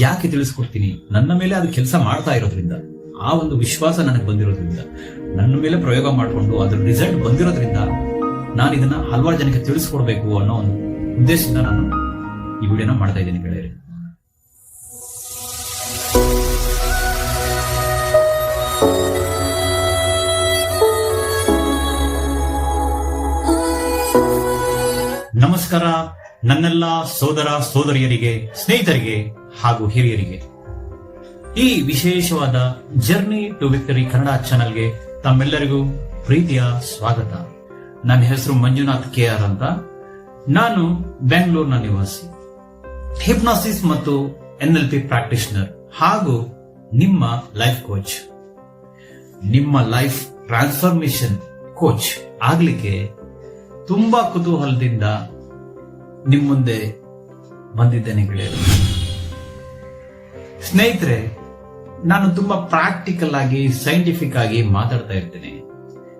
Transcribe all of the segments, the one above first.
ಯಾಕೆ ತಿಳಿಸ್ಕೊಡ್ತೀನಿ? ನನ್ನ ಮೇಲೆ ಅದು ಕೆಲಸ ಮಾಡ್ತಾ ಇರೋದ್ರಿಂದ, ಆ ಒಂದು ವಿಶ್ವಾಸ ನನಗೆ ಬಂದಿರೋದ್ರಿಂದ, ನನ್ನ ಮೇಲೆ ಪ್ರಯೋಗ ಮಾಡಿಕೊಂಡು ಅದ್ರ ರಿಸಲ್ಟ್ ಬಂದಿರೋದ್ರಿಂದ ನಾನು ಇದನ್ನ ಹಲವಾರು ಜನಕ್ಕೆ ತಿಳಿಸ್ಕೊಡ್ಬೇಕು ಅನ್ನೋ ಒಂದು ಉದ್ದೇಶದಿಂದ ನಾನು ಈ ವಿಡಿಯೋನ ಮಾಡ್ತಾ ಇದ್ದೀನಿ ಗೆಳೆಯರೆ. ನಮಸ್ಕಾರ. ನನ್ನೆಲ್ಲ ಸೋದರ ಸೋದರಿಯರಿಗೆ, ಸ್ನೇಹಿತರಿಗೆ ಹಾಗೂ ಹಿರಿಯರಿಗೆ. ಈ ವಿಶೇಷವಾದ ಜರ್ನಿ ಟು ವಿಕ್ಟರಿ ಕನ್ನಡ ಚಾನೆಲ್ಗೆ ತಮ್ಮೆಲ್ಲರಿಗೂ ಪ್ರೀತಿಯ ಸ್ವಾಗತ. ನನ್ನ ಹೆಸರು ಮಂಜುನಾಥ್ ಕೆ ಆರ್ ಅಂತ. ನಾನು ಬೆಂಗಳೂರಿನ ನಿವಾಸಿ. ಹಿಪ್ನಾಸಿಸ್ ಮತ್ತು ಎನ್ ಎಲ್ ಪಿ ಪ್ರಾಕ್ಟೀಷನರ್ ಹಾಗೂ ನಿಮ್ಮ ಲೈಫ್ ಕೋಚ್ ನಿಮ್ಮ ಲೈಫ್ ಟ್ರಾನ್ಸ್ಫಾರ್ಮೇಶನ್ ಕೋಚ್ ಆಗ್ಲಿಕ್ಕೆ ತುಂಬಾ ಕುತೂಹಲದಿಂದ ನಿಮ್ಮ ಮುಂದೆ ಬಂದಿದ್ದೇನೆ ಗೆಳೆಯರು. ಸ್ನೇಹಿತರೆ, ನಾನು ತುಂಬಾ ಪ್ರಾಕ್ಟಿಕಲ್ ಆಗಿ ಸೈಂಟಿಫಿಕ್ ಆಗಿ ಮಾತಾಡ್ತಾ ಇರ್ತೇನೆ.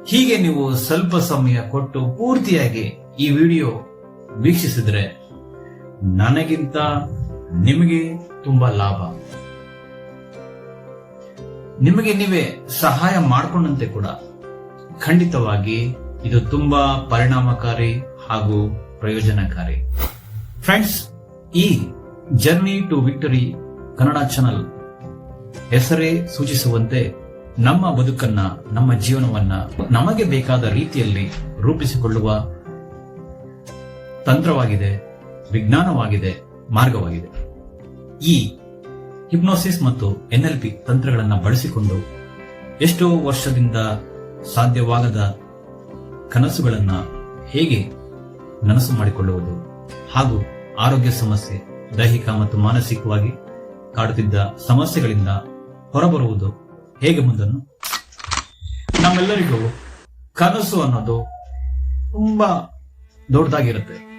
ಹೀಗೆ ನೀವು ಸ್ವಲ್ಪ ಸಮಯ ಕೊಟ್ಟು ಪೂರ್ತಿಯಾಗಿ ಈ ವಿಡಿಯೋ ವೀಕ್ಷಿಸಿದ್ರೆ ನನಗಿಂತ ನಿಮಗೆ ತುಂಬಾ ಲಾಭ. ನಿಮಗೆ ನೀವೇ ಸಹಾಯ ಮಾಡಿಕೊಂಡಂತೆ ಕೂಡ. ಖಂಡಿತವಾಗಿ ಇದು ತುಂಬಾ ಪರಿಣಾಮಕಾರಿ ಹಾಗೂ ಪ್ರಯೋಜನಕಾರಿ. ಫ್ರೆಂಡ್ಸ್ ಈ journey to victory Kannada channel ಹೆಸರೇ ಸೂಚಿಸುವಂತೆ ನಮ್ಮ ಬದುಕನ್ನ, ನಮ್ಮ ಜೀವನವನ್ನ ನಮಗೆ ಬೇಕಾದ ರೀತಿಯಲ್ಲಿ ರೂಪಿಸಿಕೊಳ್ಳುವ ತಂತ್ರವಾಗಿದೆ, ವಿಜ್ಞಾನವಾಗಿದೆ, ಮಾರ್ಗವಾಗಿದೆ. ಈ ಹಿಪ್ನೋಸಿಸ್ ಮತ್ತು ಎನ್ಎಲ್ಪಿ ತಂತ್ರಗಳನ್ನು ಬಳಸಿಕೊಂಡು ಎಷ್ಟೋ ವರ್ಷದಿಂದ ಸಾಧ್ಯವಾಗದ ಕನಸುಗಳನ್ನ ಹೇಗೆ ನನಸು ಮಾಡಿಕೊಳ್ಳುವುದು ಹಾಗೂ ಆರೋಗ್ಯ ಸಮಸ್ಯೆ ದೈಹಿಕ ಮತ್ತು ಮಾನಸಿಕವಾಗಿ ಕಾಡುತ್ತಿದ್ದ ಸಮಸ್ಯೆಗಳಿಂದ ಹೊರಬರುವುದು ಹೇಗೆ ಮುಂದನ್ನು? ನಮ್ಮೆಲ್ಲರಿಗೂ ಕನಸು ಅನ್ನೋದು ತುಂಬಾ ದೊಡ್ಡದಾಗಿರುತ್ತೆ.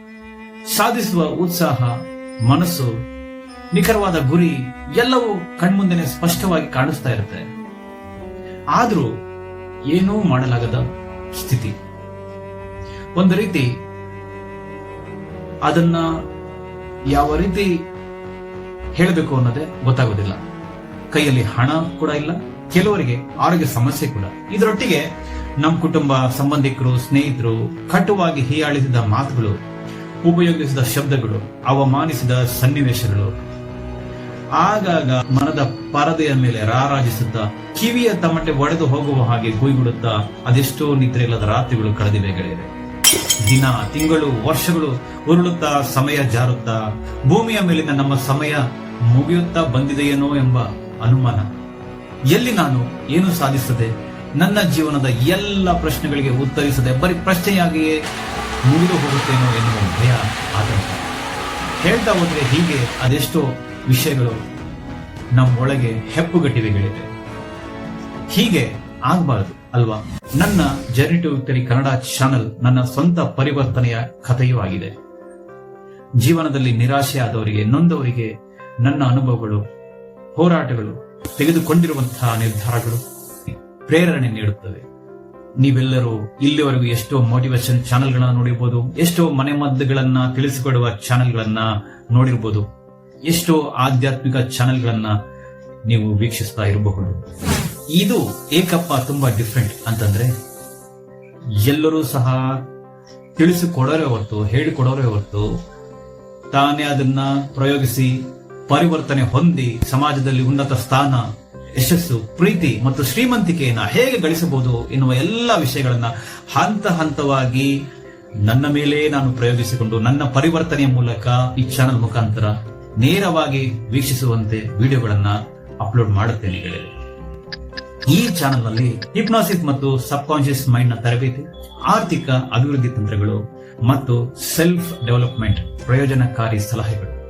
ಸಾಧಿಸುವ ಉತ್ಸಾಹ, ಮನಸ್ಸು, ನಿಖರವಾದ ಗುರಿ ಎಲ್ಲವೂ ಕಣ್ಮುಂದೆನೆ ಸ್ಪಷ್ಟವಾಗಿ ಕಾಣಿಸ್ತಾ ಇರುತ್ತೆ. ಆದ್ರೂ ಏನೂ ಮಾಡಲಾಗದ ಸ್ಥಿತಿ. ಒಂದು ರೀತಿ ಅದನ್ನ ಯಾವ ರೀತಿ ಹೇಳಬೇಕು ಅನ್ನೋದೇ ಗೊತ್ತಾಗೋದಿಲ್ಲ. ಕೈಯಲ್ಲಿ ಹಣ ಕೂಡ ಇಲ್ಲ, ಕೆಲವರಿಗೆ ಆರೋಗ್ಯ ಸಮಸ್ಯೆ ಕೂಡ. ಇದರೊಟ್ಟಿಗೆ ನಮ್ಮ ಕುಟುಂಬ, ಸಂಬಂಧಿಕರು, ಸ್ನೇಹಿತರು ಕಟುವಾಗಿ ಹೀಯಾಳಿಸಿದ ಮಾತುಗಳು, ಉಪಯೋಗಿಸಿದ ಶಬ್ದಗಳು, ಅವಮಾನಿಸಿದ ಸನ್ನಿವೇಶಗಳು, ಆಗಾಗ ಮನದ ಪರದೆಯ ಮೇಲೆ ರಾರಾಜಿಸುತ್ತಾ ಕಿವಿಯ ತಮಟೆ ಒಡೆದು ಹೋಗುವ ಹಾಗೆ ಗುಯ್ಗುಡುತ್ತಾ ಅದೆಷ್ಟೋ ನಿದ್ರೆ ಇಲ್ಲದ ರಾತ್ರಿಗಳು ಕಳೆದಿವೆ ಗೆಳೆಯರೆ. ದಿನ, ತಿಂಗಳು, ವರ್ಷಗಳು ಉರುಳುತ್ತಾ ಸಮಯ ಜಾರುತ್ತಾ ಭೂಮಿಯ ಮೇಲಿನ ನಮ್ಮ ಸಮಯ ಮುಗಿಯುತ್ತಾ ಬಂದಿದೆಯೇನೋ ಎಂಬ ಅನುಮಾನ. ಎಲ್ಲಿ ನಾನು ಏನು ಸಾಧಿಸದೆ ನನ್ನ ಜೀವನದ ಎಲ್ಲ ಪ್ರಶ್ನೆಗಳಿಗೆ ಉತ್ತರಿಸದೆ ಬರೀ ಪ್ರಶ್ನೆಯಾಗಿಯೇ ಮುಗಿದು ಹೋಗುತ್ತೇನೋ ಎನ್ನುವ ಭಯ ಆತಂಕ. ಹೇಳ್ತಾ ಹೋದ್ರೆ ಹೀಗೆ ಅದೆಷ್ಟೋ ವಿಷಯಗಳು ನಮ್ಮೊಳಗೆ ಹೆಪ್ಪುಗಟ್ಟಿವೆ ಗೆಳೆಯರೆ ಹೀಗೆ ಆಗಬಾರದು. ಅಲ್ವಾ? ನನ್ನ journey to victory Kannada channel ನನ್ನ ಸ್ವಂತ ಪರಿವರ್ತನೆಯ ಕಥೆಯೂ ಆಗಿದೆ. ಜೀವನದಲ್ಲಿ ನಿರಾಶೆ ಆದವರಿಗೆ ನೊಂದವರಿಗೆ ನನ್ನ ಅನುಭವಗಳು, ಹೋರಾಟಗಳು, ತೆಗೆದುಕೊಂಡಿರುವಂತಹ ನಿರ್ಧಾರಗಳು ಪ್ರೇರಣೆ ನೀಡುತ್ತವೆ. ನೀವೆಲ್ಲರೂ ಇಲ್ಲಿವರೆಗೂ ಎಷ್ಟೋ ಮೋಟಿವೇಶನ್ ಚಾನೆಲ್ಗಳನ್ನ ನೋಡಿರ್ಬೋದು, ಎಷ್ಟೋ ಮನೆಮದ್ದುಗಳನ್ನ ತಿಳಿಸಿಕೊಡುವ ಚಾನೆಲ್ಗಳನ್ನ ನೋಡಿರ್ಬೋದು, ಎಷ್ಟೋ ಆಧ್ಯಾತ್ಮಿಕ ಚಾನೆಲ್ಗಳನ್ನ ನೀವು ವೀಕ್ಷಿಸ್ತಾ ಇರಬಹುದು. ಇದು ಏಕಪ್ಪ ತುಂಬಾ ಡಿಫ್ರೆಂಟ್ ಅಂತಂದ್ರೆ ಎಲ್ಲರೂ ಸಹ ತಿಳಿಸಿಕೊಡೋರೇ ಹೊರತು, ಹೇಳಿಕೊಡೋರೇ ಹೊರತು ತಾನೇ ಅದನ್ನ ಪ್ರಯೋಗಿಸಿ, ಪರಿವರ್ತನೆ ಹೊಂದಿ, ಸಮಾಜದಲ್ಲಿ ಉನ್ನತ ಸ್ಥಾನ, ಯಶಸ್ಸು, ಪ್ರೀತಿ ಮತ್ತು ಶ್ರೀಮಂತಿಕೆಯನ್ನ ಹೇಗೆ ಗಳಿಸಬಹುದು ಎನ್ನುವ ಎಲ್ಲ ವಿಷಯಗಳನ್ನ ಹಂತ ಹಂತವಾಗಿ ನನ್ನ ಮೇಲೆ ನಾನು ಪ್ರಯೋಗಿಸಿಕೊಂಡು, ನನ್ನ ಪರಿವರ್ತನೆಯ ಮೂಲಕ ಈ ಚಾನಲ್ ಮುಖಾಂತರ ನೇರವಾಗಿ ವೀಕ್ಷಿಸುವಂತೆ ವಿಡಿಯೋಗಳನ್ನ ಅಪ್ಲೋಡ್ ಮಾಡುತ್ತೇನೆ ಗೆಳೆಯರೆ ಈ ಚಾನಲ್ನಲ್ಲಿ ಹಿಪ್ನಾಸಿಸ್ ಮತ್ತು ಸಬ್ ಕಾನ್ಶಿಯಸ್ ಮೈಂಡ್ನ ತರಬೇತಿ, ಆರ್ಥಿಕ ಅಭಿವೃದ್ಧಿ ತಂತ್ರಗಳು ಮತ್ತು ಸೆಲ್ಫ್ ಡೆವಲಪ್ಮೆಂಟ್ ಪ್ರಯೋಜನಕಾರಿ ಸಲಹೆಗಳು.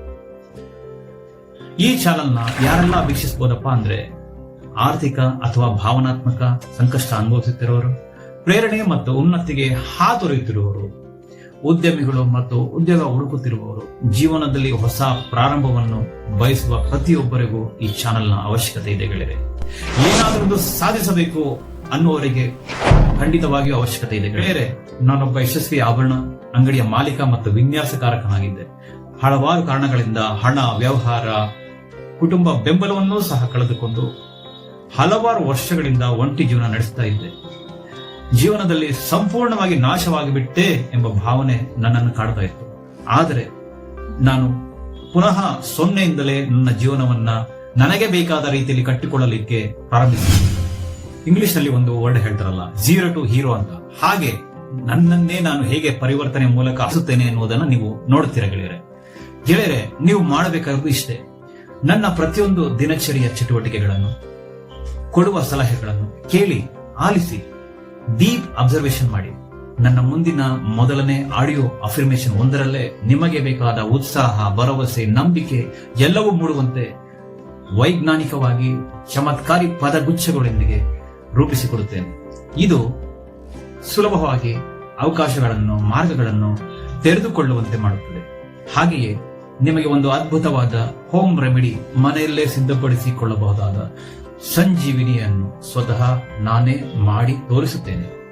ಈ ಚಾನೆಲ್ನ ಯಾರೆಲ್ಲ ವೀಕ್ಷಿಸಬಹುದಪ್ಪ ಅಂದ್ರೆ, ಆರ್ಥಿಕ ಅಥವಾ ಭಾವನಾತ್ಮಕ ಸಂಕಷ್ಟ ಅನುಭವಿಸುತ್ತಿರುವವರು, ಪ್ರೇರಣೆ ಮತ್ತು ಉನ್ನತಿಗೆ ಹಾತೊರೆಯುತ್ತಿರುವವರು ಉದ್ಯಮಿಗಳು ಮತ್ತು ಉದ್ಯೋಗ ಹುಡುಕುತ್ತಿರುವವರು ಜೀವನದಲ್ಲಿ ಹೊಸ ಪ್ರಾರಂಭವನ್ನು ಬಯಸುವ ಪ್ರತಿಯೊಬ್ಬರಿಗೂ ಈ ಚಾನೆಲ್ನ ಅವಶ್ಯಕತೆ ಇದೆ ಗೆಳೆಯರೆ. ಏನಾದರೂ ಸಾಧಿಸಬೇಕು ಅನ್ನುವರಿಗೆ ಖಂಡಿತವಾಗಿಯೂ ಅವಶ್ಯಕತೆ ಇದೆ ಗೆಳೆಯರೆ. ನಾನೊಬ್ಬ ಯಶಸ್ವಿ ಆಭರಣ, ಅಂಗಡಿಯ ಮಾಲೀಕ ಮತ್ತು ವಿನ್ಯಾಸಕಾರಕನಾಗಿದ್ದೆ. ಹಲವಾರು ಕಾರಣಗಳಿಂದ ಹಣ, ವ್ಯವಹಾರ, ಕುಟುಂಬ ಬೆಂಬಲವನ್ನೂ ಸಹ ಕಳೆದುಕೊಂಡು ಹಲವಾರು ವರ್ಷಗಳಿಂದ ಒಂಟಿ ಜೀವನ ನಡೆಸ್ತಾ ಇದ್ದೆ. ಜೀವನದಲ್ಲಿ ಸಂಪೂರ್ಣವಾಗಿ ನಾಶವಾಗಿಬಿಟ್ಟೆ ಎಂಬ ಭಾವನೆ ನನ್ನನ್ನು ಕಾಡ್ತಾ ಇತ್ತು. ಆದರೆ ನಾನು ಪುನಃ ಸೊನ್ನೆಯಿಂದಲೇ ನನ್ನ ಜೀವನವನ್ನ ನನಗೆ ಬೇಕಾದ ರೀತಿಯಲ್ಲಿ ಕಟ್ಟಿಕೊಳ್ಳಲಿಕ್ಕೆ ಪ್ರಾರಂಭಿಸಿದೆ. ಇಂಗ್ಲಿಷ್ನಲ್ಲಿ ಒಂದು ವರ್ಡ್ ಹೇಳ್ತಾರಲ್ಲ ಜೀರೋ ಟು ಹೀರೋ ಅಂತ. ಹಾಗೆ ನನ್ನನ್ನೇ ನಾನು ಹೇಗೆ ಪರಿವರ್ತನೆ ಮೂಲಕ ಹಸುತ್ತೇನೆ ಎನ್ನುವುದನ್ನು ನೀವು ನೋಡುತ್ತೀರ ಗೆಳೆಯರೆ? ಗೆಳೆಯರೆ, ನೀವು ಮಾಡಬೇಕಾದ್ದು ಇಷ್ಟೇ. ನನ್ನ ಪ್ರತಿಯೊಂದು ದಿನಚರಿಯ ಚಟುವಟಿಕೆಗಳನ್ನು, ಕೊಡುವ ಸಲಹೆಗಳನ್ನು ಕೇಳಿ, ಆಲಿಸಿ ಡೀಪ್ ಅಬ್ಸರ್ವೇಷನ್ ಮಾಡಿ. ನನ್ನ ಮುಂದಿನ ಮೊದಲನೇ ಆಡಿಯೋ ಅಫಿರ್ಮೇಷನ್ ಒಂದರಲ್ಲೇ ನಿಮಗೆ ಬೇಕಾದ ಉತ್ಸಾಹ, ಭರವಸೆ, ನಂಬಿಕೆ ಎಲ್ಲವೂ ಮೂಡುವಂತೆ ವೈಜ್ಞಾನಿಕವಾಗಿ ಚಮತ್ಕಾರಿ ಪದಗುಚ್ಛಗಳೊಂದಿಗೆ ರೂಪಿಸಿಕೊಡುತ್ತೇನೆ. ಇದು ಸುಲಭವಾಗಿ ಅವಕಾಶಗಳನ್ನು, ಮಾರ್ಗಗಳನ್ನು ತೆರೆದುಕೊಳ್ಳುವಂತೆ ಮಾಡುತ್ತದೆ. ಹಾಗೆಯೇ ನಿಮಗೆ ಒಂದು ಅದ್ಭುತವಾದ ಹೋಮ್ ರೆಮಿಡಿ ಮನೆಯಲ್ಲೇ ಸಿದ್ಧಪಡಿಸಿಕೊಳ್ಳಬಹುದಾದ ಸಂಜೀವಿನಿಯನ್ನು ಸ್ವತಃ ನಾನೇ ಮಾಡಿ ತೋರಿಸುತ್ತೇನೆ.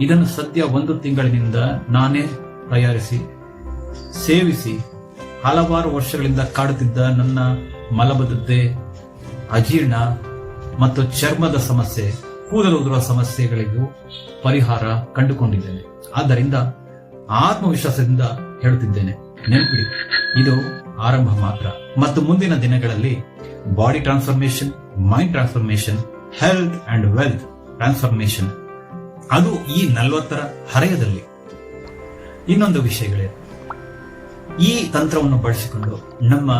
ಇದನ್ನು ಸದ್ಯ ಒಂದು ತಿಂಗಳಿನಿಂದ ನಾನೇ ತಯಾರಿಸಿ, ಸೇವಿಸಿ, ಹಲವಾರು ವರ್ಷಗಳಿಂದ ಕಾಡುತ್ತಿದ್ದ ನನ್ನ ಮಲಬದ್ಧತೆ, ಅಜೀರ್ಣ ಮತ್ತು ಚರ್ಮದ ಸಮಸ್ಯೆ, ಕೂದಲು ಉದುರುವ ಸಮಸ್ಯೆಗಳಿಗೂ ಪರಿಹಾರ ಕಂಡುಕೊಂಡಿದ್ದೇನೆ. ಆದ್ದರಿಂದ ಆತ್ಮವಿಶ್ವಾಸದಿಂದ ಹೇಳುತ್ತಿದ್ದೇನೆ, ನೆನಪಿಡಿ, ಇದು ಆರಂಭ ಮಾತ್ರ. ಮತ್ತು ಮುಂದಿನ ದಿನಗಳಲ್ಲಿ body transformation mind transformation health and wealth transformation ಅದು ಈ ನಲವತ್ತರ ಹರೆಯದಲ್ಲಿ. ಇನ್ನೊಂದು ವಿಷಯಗಳೇ. ಈ ತಂತ್ರವನ್ನು ಬಳಸಿಕೊಂಡು ನಮ್ಮ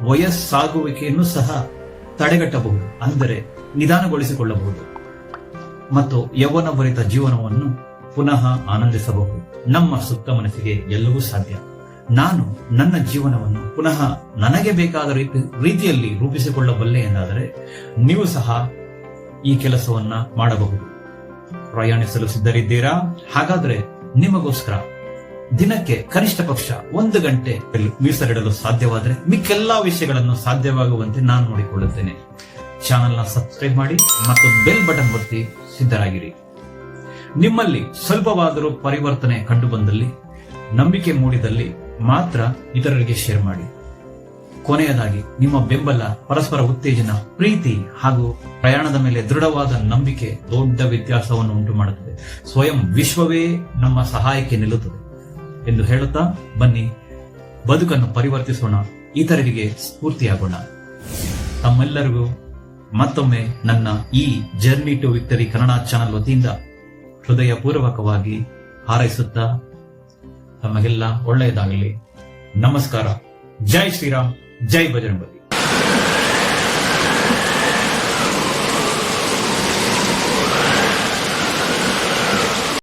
ವಯಸ್ಸಾಗುವಿಕೆಯನ್ನು ಸಹ ತಡೆಗಟ್ಟಬಹುದು, ಅಂದರೆ ನಿಧಾನಗೊಳಿಸಿಕೊಳ್ಳಬಹುದು. ಮತ್ತು ಯೌವನ ಭರಿತ ಜೀವನವನ್ನು ಪುನಃ ಆನಂದಿಸಬಹುದು. ನಮ್ಮ ಸುತ್ತ ಮನಸ್ಸಿಗೆ ಎಲ್ಲವೂ ಸಾಧ್ಯ. ನಾನು ನನ್ನ ಜೀವನವನ್ನು ಪುನಃ ನನಗೆ ಬೇಕಾದ ರೀತಿ ರೀತಿಯಲ್ಲಿ ರೂಪಿಸಿಕೊಳ್ಳಬಲ್ಲೆ ಎಂದಾದರೆ ನೀವು ಸಹ ಈ ಕೆಲಸವನ್ನ ಮಾಡಬಹುದು. ಪ್ರಯಾಣಿಸಲು ಸಿದ್ಧರಿದ್ದೀರಾ? ಹಾಗಾದ್ರೆ ನಿಮಗೋಸ್ಕರ ದಿನಕ್ಕೆ ಕನಿಷ್ಠ ಪಕ್ಷ ಒಂದು ಗಂಟೆ ಮೀಸಲಿಡಲು ಸಾಧ್ಯವಾದರೆ ಮಿಕ್ಕೆಲ್ಲಾ ವಿಷಯಗಳನ್ನು ಸಾಧ್ಯವಾಗುವಂತೆ ನಾನು ನೋಡಿಕೊಳ್ಳುತ್ತೇನೆ. ಚಾನೆಲ್ನ ಸಬ್ಸ್ಕ್ರೈಬ್ ಮಾಡಿ ಮತ್ತು ಬೆಲ್ ಬಟನ್ ಒತ್ತಿ ಸಿದ್ಧರಾಗಿರಿ. ನಿಮ್ಮಲ್ಲಿ ಸ್ವಲ್ಪವಾದರೂ ಪರಿವರ್ತನೆ ಕಂಡುಬಂದಲ್ಲಿ, ನಂಬಿಕೆ ಮೂಡಿದಲ್ಲಿ ಮಾತ್ರ ಇತರರಿಗೆ ಶೇರ್ ಮಾಡಿ. ಕೊನೆಯದಾಗಿ, ನಿಮ್ಮ ಬೆಂಬಲ, ಪರಸ್ಪರ ಉತ್ತೇಜನ, ಪ್ರೀತಿ ಹಾಗೂ ಪ್ರಯಾಣದ ಮೇಲೆ ದೃಢವಾದ ನಂಬಿಕೆ ದೊಡ್ಡ ವ್ಯತ್ಯಾಸವನ್ನು ಉಂಟು ಮಾಡುತ್ತದೆ. ಸ್ವಯಂ ವಿಶ್ವವೇ ನಮ್ಮ ಸಹಾಯಕ್ಕೆ ನಿಲ್ಲುತ್ತದೆ. ಎಂದು ಹೇಳುತ್ತಾ, ಬನ್ನಿ, ಬದುಕನ್ನು ಪರಿವರ್ತಿಸೋಣ, ಇತರರಿಗೆ ಸ್ಫೂರ್ತಿಯಾಗೋಣ. ತಮ್ಮೆಲ್ಲರಿಗೂ ಮತ್ತೊಮ್ಮೆ ನನ್ನ ಈ journey to victory Kannada channel ವತಿಯಿಂದ ಹೃದಯಪೂರ್ವಕವಾಗಿ ಹಾರೈಸುತ್ತಾ ತಮಗೆಲ್ಲ ಒಳ್ಳೆಯದಾಗಲಿ. ನಮಸ್ಕಾರ. ಜೈ ಶ್ರೀರಾಮ್. ಜೈ ಬಜರಂಬಲಿ